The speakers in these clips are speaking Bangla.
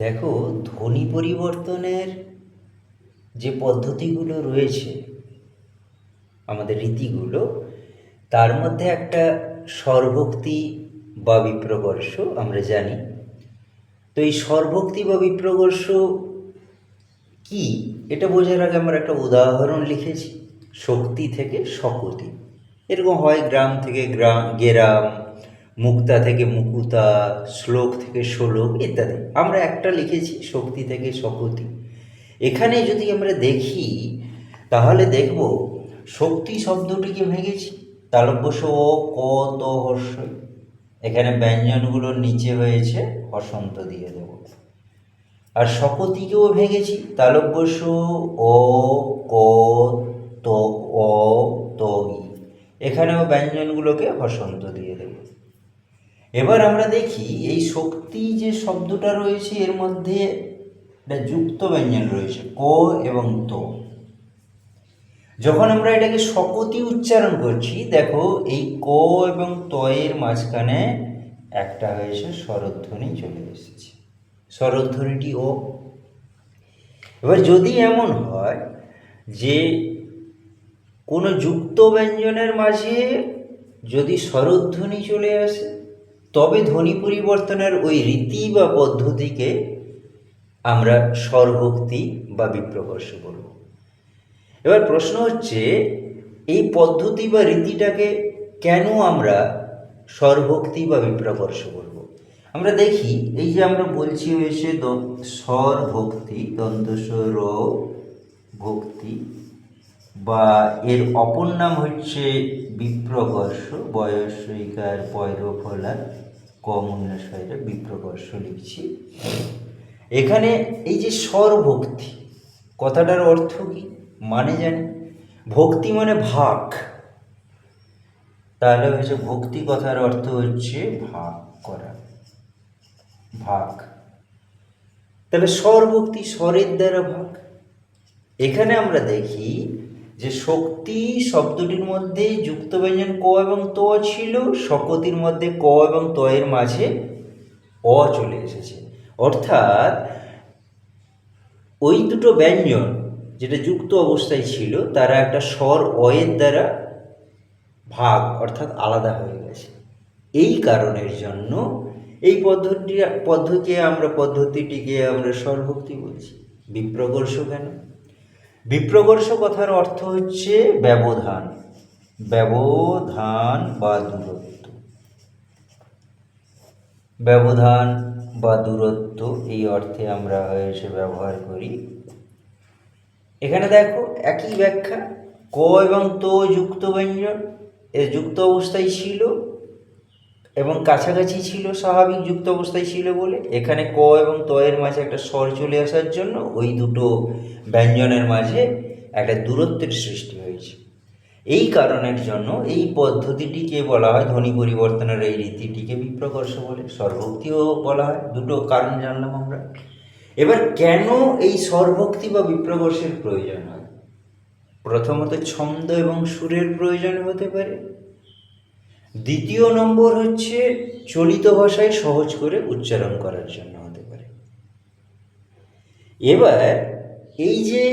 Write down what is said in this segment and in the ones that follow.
দেখো, ধ্বনি পরিবর্তনের যে পদ্ধতিগুলো রয়েছে, আমাদের রীতিগুলো, তার মধ্যে একটা স্বরভক্তি বা বিপ্রকর্ষ আমরা জানি। তো এই স্বরভক্তি বা বিপ্রকর্ষ কি? এটা বোঝার আগে আমরা একটা উদাহরণ লিখেছি, শক্তি থেকে শকতি এরকম হয়, গ্রাম থেকে গ্রাম গেরাম মুক্তা থেকে মুকুতা, শ্লোক থেকে শ্লোক ইত্যাদি। আমরা একটা লিখেছি, শক্তি থেকে শকতি। এখানে যদি আমরা দেখি, তাহলে দেখব শক্তি শব্দটিকে ভেঙেছি। তালব্যস ও ক, ত হর্ষই এখানে ব্যঞ্জনগুলোর নিচে হয়েছে, হসন্ত দিয়ে দেব। আর শপথিকেও ভেঙেছি। তালব্যস ও ক, ত, অ, ত এখানেও ব্যঞ্জনগুলোকে হসন্ত দিয়ে দেব। এবার আমরা দেখি এই শক্তি যে শব্দটা রয়েছে, এর মধ্যে একটা যুক্ত ব্যঞ্জন রয়েছে, ক এবং ত। যখন আমরা এটাকে শকতি উচ্চারণ করছি, দেখো এই ক এবং ত এর মাঝখানে একটা হয়েছে স্বরধ্বনি চলে এসেছে। স্বরধ্বনিটি ও। এবার যদি এমন হয় যে কোনো যুক্ত ব্যঞ্জনের মাঝে যদি স্বরধ্বনি চলে আসে তবে ধ্বনি পরিবর্তনের ওই রীতি বা পদ্ধতিকে আমরা স্বরভক্তি বা বিপ্রকর্ষ বলব। এবার প্রশ্ন হচ্ছে, এই পদ্ধতি বা রীতিটাকে কেন আমরা স্বরভক্তি বা বিপ্রকর্ষ বলব? আমরা দেখি, এই যে আমরা বলছি হয়েছে স্বর ভক্তি দন্তস্বর ভক্তি বা এর অপর নাম হচ্ছে বিপ্রকর্ষ বয়সইকার পয়রফলা কমন্যাশয়টা বিপ্রকর্ষ লিখছি। এখানে এই যে স্বরভক্তি কথাটার অর্থ কি? মানে জানি, ভক্তি মানে ভাগ। তাহলে হচ্ছে ভক্তি কথার অর্থ হচ্ছে ভাগ করা, ভাগ। তাহলে স্বরভক্তি স্বরের দ্বারা ভাগ। এখানে আমরা দেখি যে শক্তি শব্দটির মধ্যে যুক্ত ব্যঞ্জন ক এবং ত ছিল, শকতির মধ্যে ক এবং ত এর মাঝে অ চলে এসেছে। অর্থাৎ ওই দুটো ব্যঞ্জন যেটা যুক্ত অবস্থায় ছিল, তারা একটা স্বর অয়ের দ্বারা ভাগ, অর্থাৎ আলাদা হয়ে গেছে। এই কারণের জন্য এই পদ্ধতি পদ্ধতি আমরা, পদ্ধতিটিকে আমরা স্বরভক্তি বলছি। বিপ্রকর্ষ কেন? বিপ্রকর্ষ কথার অর্থ হচ্ছে ব্যবধান। ব্যবধান বা দূরত্ব। ব্যবধান বা দূরত্ব এই অর্থে আমরা হয়েছে ব্যবহার করি। এখানে দেখো একই ব্যাখ্যা, ক এবং তো যুক্ত ব্যঞ্জন, এ যুক্ত অবস্থায় ছিল এবং কাছাকাছি ছিল, স্বাভাবিক যুক্ত অবস্থায় ছিল বলে। এখানে ক এবং ত এর মাঝে একটা স্বর চলে আসার জন্য ওই দুটো ব্যঞ্জনের মাঝে একটা দূরত্বের সৃষ্টি হয়েছে। এই কারণের জন্য এই পদ্ধতিটিকে বলা হয় ধ্বনি পরিবর্তনের এই রীতিটিকে বিপ্রকর্ষ বলে। স্বরভক্তিও বলা হয়, দুটো কারণ জানলাম আমরা। এবার কেন এই স্বরভক্তি বা বিপ্রকর্ষের প্রয়োজন হয়? প্রথমত ছন্দ এবং সুরের প্রয়োজন হতে পারে। দ্বিতীয় নম্বর হচ্ছে চলিত ভাষায় সহজ করে উচ্চারণ করার জন্য হতে পারে। এবার এই যে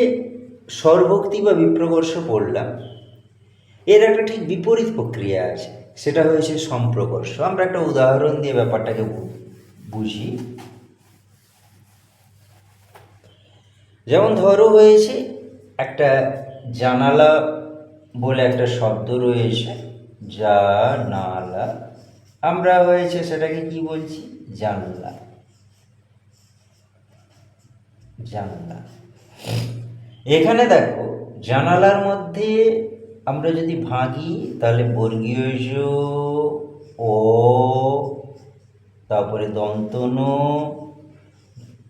স্বরভক্তি বা বিপ্রকর্ষ পড়লাম, এর একটা ঠিক বিপরীত প্রক্রিয়া আছে, সেটা হয়েছে সম্প্রকর্ষ আমরা একটা উদাহরণ দিয়ে ব্যাপারটাকে বুঝি। যেমন ধরো হয়েছে একটা জানালা বলে একটা শব্দ রয়েছে জানালা আমরা হয়েছে সেটাকে কি বলছি? জানলা। জানলা। এখানে দেখো, জানালার মধ্যে আমরা যদি ভাঙি তাহলে বর্গীয় ও তারপরে দন্তন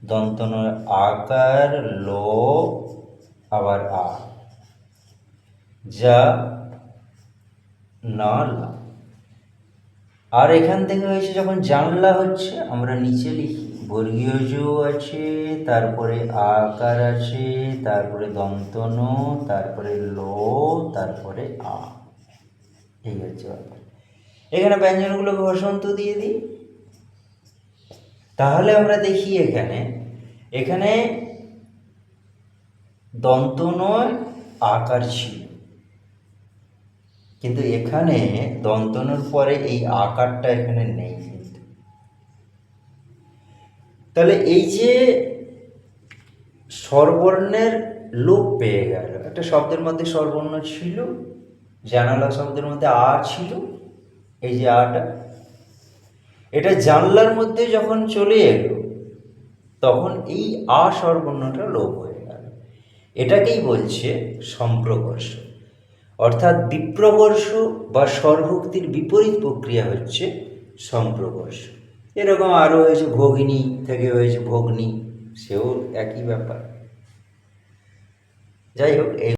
দন্তন আকার, ল, আবার আ। যা না লা। আর এখান থেকে হয়েছে যখন জানলা হচ্ছে, আমরা নিচে লিখি, বর্গীয় আছে, তারপরে আকার আছে, তারপরে দন্তন, তারপরে লো, তারপরে আ। এই হচ্ছে এখানে ব্যঞ্জনগুলোকে বসন্ত দিয়ে দিই। তাহলে আমরা দেখি এখানে এখানে দন্ত নয় আকার ছিল। কিন্তু এখানে দন্তনের পরে এই আকারটা এখানে নেই কিন্তু। তাহলে এই যে স্বরবর্ণের লোপ পেয়ে গেল, একটা শব্দের মধ্যে স্বরবর্ণ ছিল জানালা শব্দের মধ্যে আ ছিল, এই যে আটা, এটা জানলার মধ্যে যখন চলে এলো, তখন এই আ স্বরবর্ণটা লোপ হয়ে গেল। এটাকেই বলছে সম্প্রকর্ষ। অর্থাৎ বিপ্রবর্ষ বা স্বরভক্তির বিপরীত প্রক্রিয়া হচ্ছে সম্প্রকর্ষ এরকম আরও হয়েছে ভগিনী থেকে হয়েছে ভগ্নি, সেও একই ব্যাপার। যাই হোক, এই